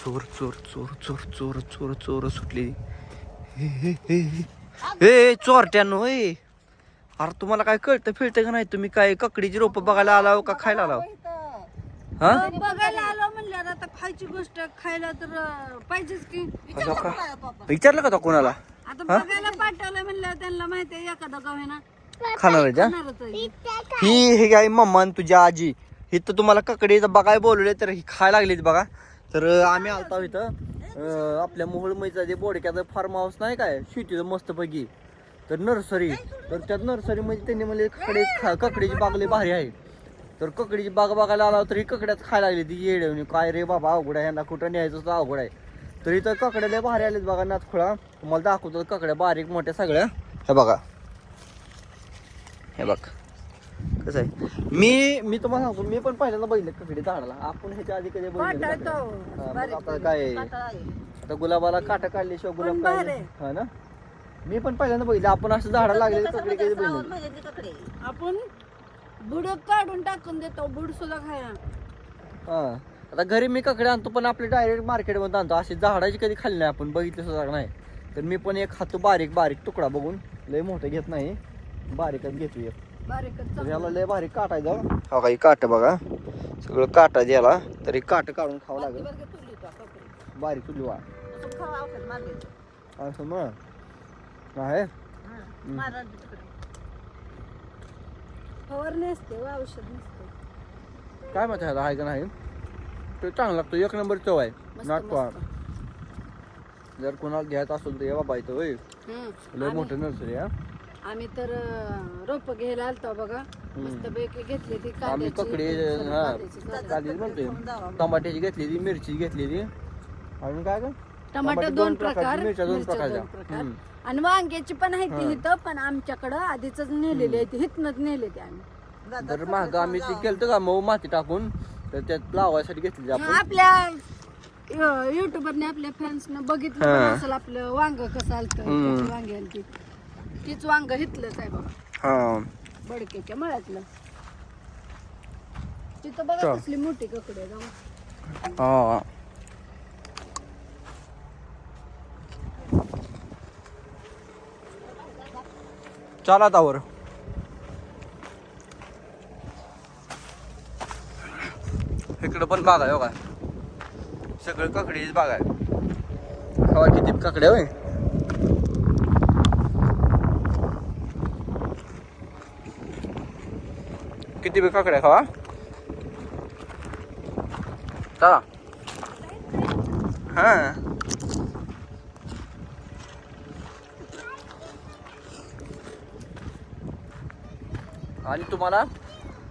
चोर चोर चोर चोर चोर चोर चोर सुटली हे, हे, हे, हे. ए चोरट्यानो होय अरे तुम्हाला काय कळतं फिरतं का नाही तुम्ही? काय ककडीची रोप बघायला आलाव का खायला आलाव हा? बघायला आलो म्हणल्यावर आता खायची गोष्ट खायला तर पाहिजेच की? विचारलं का तो कोणाला? आता बघायला पाठवलं म्हणल्यावर त्यांना माहिती आहे एखादा गाव आहे ना. खाणार आहे का? खाणारच आहे. ही हे काय मम्मा आणि तुझ्या आजी. ही तर तुम्हाला ककडे बघाय बोलवले तर ही खायला लागलीत बघा. तर आम्ही आलतो इथं. अं, आपल्या मोहळमईचा जे बोडक्याचं फार्म हाऊस नाही काय शेतीचं मस्तपैकी. तर नर्सरी तर त्या नर्सरी मध्ये त्यांनी म्हणले ककडे खा- ककडीची बाग लई भारी आहे. तर ककडीची बाग बघायला आला तरी ही ककड्यात खायला लागली ती येडवणी. काय रे बाबा अवघड आहे. यांना कुठं न्यायचं तर अवघड आहे. तर इथं ककड्या लय भारी आलेत बघा नाथखुळा. तुम्हाला दाखवतो ककड्या बारीक मोठ्या सगळ्या. हे बघा. हे बघ. कसं आहे. मी मी तुम्हाला सांगतो मी पण पहिल्यांदा बघितलं ककडी झाडाला आपण ह्याच्या आधी कधी बघितलं काटा का? तो, हा, मग बारीक आता काय आता गुलाबाला काटा काढल्याशिवाय गुलाब पण काय भारी. हा ना? मी पण पहिल्यांदा बघितलं. आपण असं झाडा लागलेली ककडी कधी बघितलं आपण बुड काढून टाकून देतो बुड सुद्धा खायला हा. आता घरी मी ककडे आणतो पण आपले डायरेक्ट मार्केटमध्ये आणतो. अशी झाडाची कधी खाल्ली नाही आपण बघितलं सुद्धा नाही. तर मी पण एक खातो बारीक बारीक तुकडा बघून. लय मोठं घेत नाही. बारीकच घेतो एक. तर याला लय हा काही काट बघा. सगळं काटा द्याला तरी काट काढून खावं लागेल. बारीक तुझी वा असं मग? आहे नसते काय माहिती आहे का नाही? ते चांगलं लागतं एक नंबर चव आहे. मस्त. जर कोणाला घ्यायचं असेल तर ये बाबा इथं होय. हं. लय मोठं नर्सरी हा. आम्ही तर रोप घ्यायला आलतो बघा मस्त पैकी घेतली ती आम्ही कांद्याची, ककडी हा कांद्याची. म्हणतोय टमाट्याची घेतली ती मिरची घेतली ती आणि काय का टमाटर टमाटे दोन दोन प्रकार प्रकारचे, मिरच्या दोन मिरच्या प्रकारच्या. प्रकार. आणि वांग्याची पण आहे ती हा. इथं पण आमच्याकडं आधीच नेलेली आहे ती हिथनच नेले ते आम्ही तर महाग आम्ही ते केलं का मऊ माती टाकून तर त्यात लावायसाठी घेतली आपण आपल्या युट्यूबरने आपल्या फॅन्सनं बघितलं हा. पण असेल आपलं वांग कसं आलतं हम्म. वांगी आलती तीच वांग हिथलंच आहे बघा. हा. बडक्याच्या मळ्यातलं. तिथं बघा. कसली मोठी ककडे जाऊ हा. चला तावर इकडं पण बाग आहे हो का सगळं काकडीच बाग आहे. हवा किती काकड्या होय? किती बी काकड्या खावा. चला हा. आणि तुम्हाला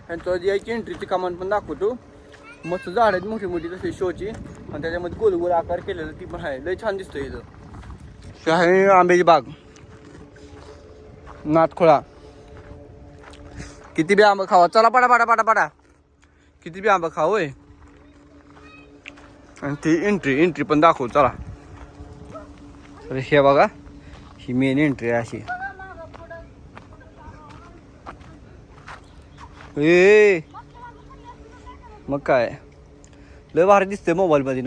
ह्यांचं यायची एंट्रीची कामान पण दाखवतो. मस्त झाड आहेत मोठी मोठी तशी शोची आणि त्याच्यामध्ये गोल गोल आकार केलेलं ती पण आहे. लय छान दिसतोय इथं. आहे आंब्याची बाग. नाथखोळा. किती बी आंबा खावा. चला पडा पडा पडा पडा. किती बी आंबा खाऊ आणि ती एंट्री एंट्री पण दाखवू चला. तर हे बघा. ही मेन एंट्री आहे अशी. ए मग काय? लय भारी दिसते मोबाईल मध्ये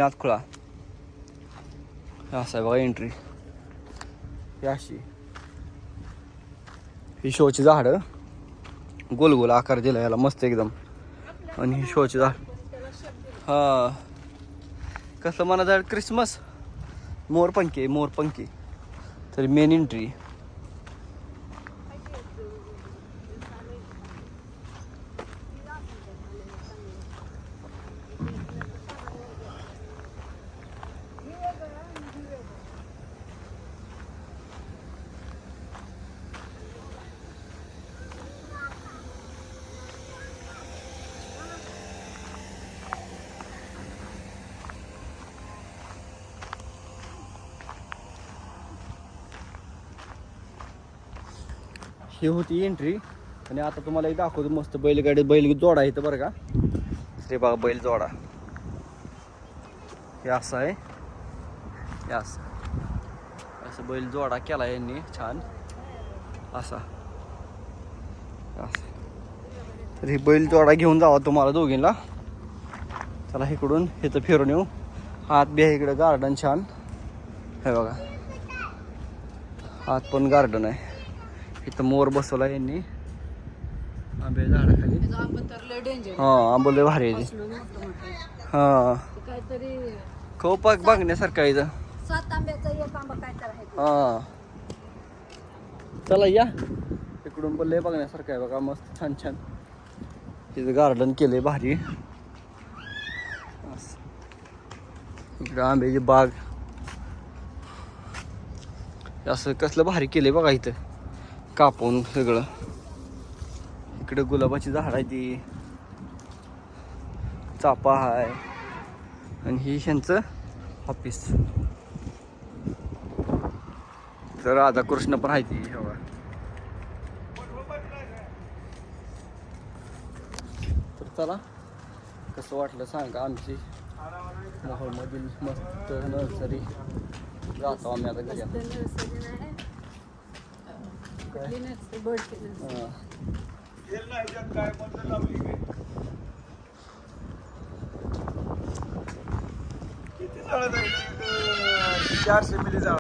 असं आहे बघा एंट्री ही अशी. ही शोची झाडं. गोल गोल आकार दिला याला मस्त एकदम. आणि ही शोची झाड. हा. कसं म्हणा झाड? क्रिसमस मोरपंखी मोरपंखी. तर मेन एंट्री ही होती एंट्री आणि आता तुम्हाला एक दाखवतो मस्त बैलगाडी बैल जोडा इथं बरं का. श्री बाबा बैल जोडा. हे असं आहे. हे असं. असं बैल जोडा केला यांनी छान. असा. असं. तर हे बैल जोडा घेऊन जावा तुम्हाला दोघींना चला इकडून इथं फिरून येऊ. हात बी आहे इकडं गार्डन छान. हे बघा. हात पण गार्डन आहे. इथं मोर बसवला यांनी. आंबे झाडाखाली. त्याचं आंबा लय हा भारी. हा. खूप बघण्यासारखं आहे इथं. हा. चला या. इकडून पण लय बघण्यासारखं आहे बघा मस्त छान छान. तिथं गार्डन केलंय भारी. असं. इकडं आंब्याची बाग. असं कसलं भारी केलंय बघा इथं. कापून सगळं. इकडं गुलाबाची झाड आहे ती. चापा आहे आणि ही ह्यांचं ऑफिस तर राधाकृष्ण पण आहे ती हे तर चला कसं वाटलं सांगा आमची. मोहोळमधील मस्त नर्सरी. जातो आम्ही आता घरी. आता. नर्सरी काय कुठली नर्सरी बर्डची नर्सरी हा. चारशे मिली जाळ